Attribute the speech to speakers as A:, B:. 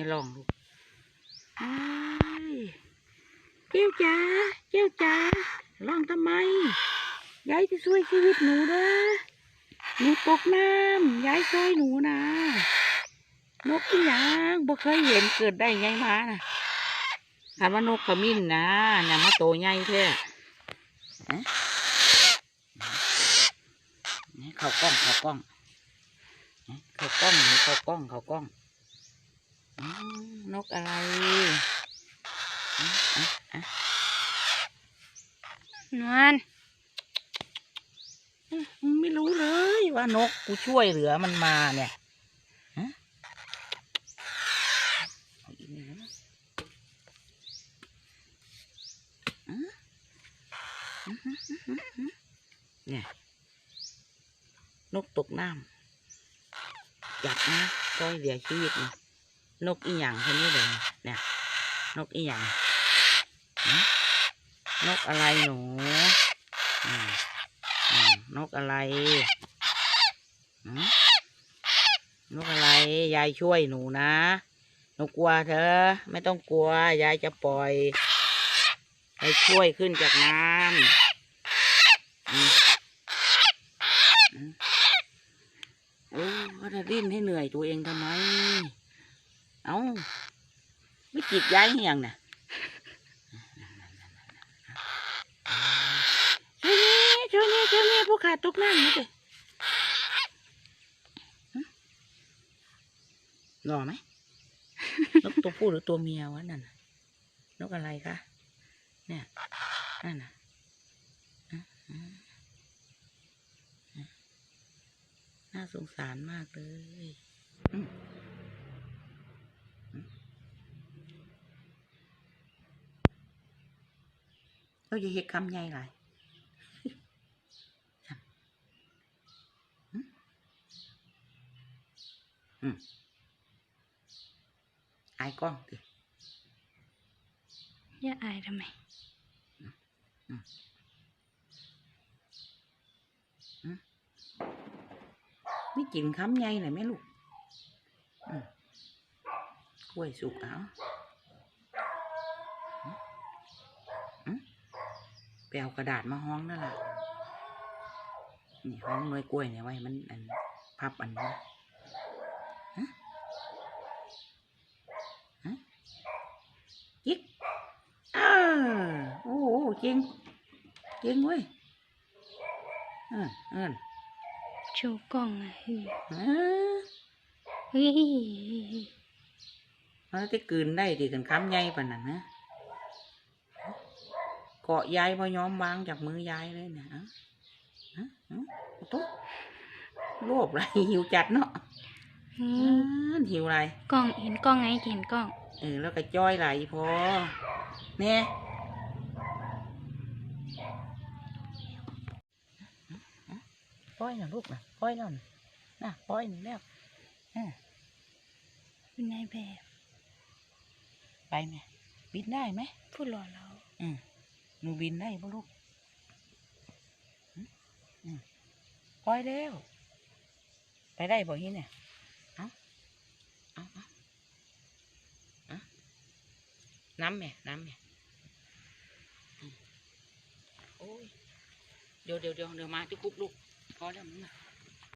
A: ให้ลองดูอ้ายเจ้าจ๋าเจ้าจ๋าลองทำไม ยายจะช่วยชีวิตหนูเด้อหนูตกน้ำยายช่วยหนูนะนกอีหยังบ่เคยเห็นเกิดได้ไงมานะถามว่านกขมิ้นนะอย่ามาโตใหญ่แท้ฮะนี่เข้ากล้องเข้ากล้องฮะเข้ากล้องนี่เข้ากล้องเข้ากล้องอืม นกอะไร
B: นวล
A: ไม่รู้เลยว่านกกูช่วยเหลือมันมาเนี่ยเนี่ยนกตกน้ำจับนะก้อยเดียชีวิตนะ นกอีหยังคนนี้เลยเนี่ย นกอีหยังนกอะไรหนูนกอะไรนกอะไร ยายช่วยหนูนะ หนูกลัวเธอ ไม่ต้องกลัว ยายจะปล่อยให้ช่วยขึ้นจากน้ำโอ้ก็จะดิ้นให้เหนื่อยตัวเองทำไม เอาไม่จิกยายเหียงน่ะช่วยนี่ช่วยนี่ช่วยนี่พวกขาดตกน้ำนะเจ้หล่อไหมนกตัวผู้หรือตัวเมียวะนั่นนกอะไรคะเนี่ยนั่นน่ะน่าสงสารมากเลยอืมอืม เราจะเห็ดคำใหญ่หลายอืมอายกล้องดิ ไปเอากระดาษมาห้องนั่นแหละนี่ห้องหน่วยกล้วยเนี่ยไว้มันอันพับอันนี้นะฮะฮะยิกเออโอ้โหเก่งเก่งเว้ยเออเออ
B: โชว์กล้องอะเฮ้ย
A: เออ
B: เฮ้ย
A: มันจะกลืนได้ดีกันคำใหญ่ปานนั้นนะเกาะยายพอยอมวางจากมือยายเลยนะเอ้าเอ้าเอ้าเอาตุ๊บโลภไรหิวจัดเนาะ
B: อื
A: อื
B: ม
A: มหิวไร
B: กล้องเห็นกล้องไงเห็นกล้อง
A: เออแล้วก็จ้อยไหลพอเนี่ยป้อยนะลูกนะป้อยแล้วนะนะป้อยนี่แล้วอะ
B: เป็นนายแบบ
A: ไปไหมบินได้ไหม
B: พูดหล่อเรา
A: อืม หนูบินได้ปะลูกอืมอืมปล่อยแล้ว ไปได้บ่ฮีเนี่ยเอาเอาเอาเอาน้ำแม่น้ำแม่อืมโอ้ยเดี๋ยวเดี๋ยวเดี๋ยวเดี๋ยวมาที่คุบลูกพอแล้วมึงน่ะ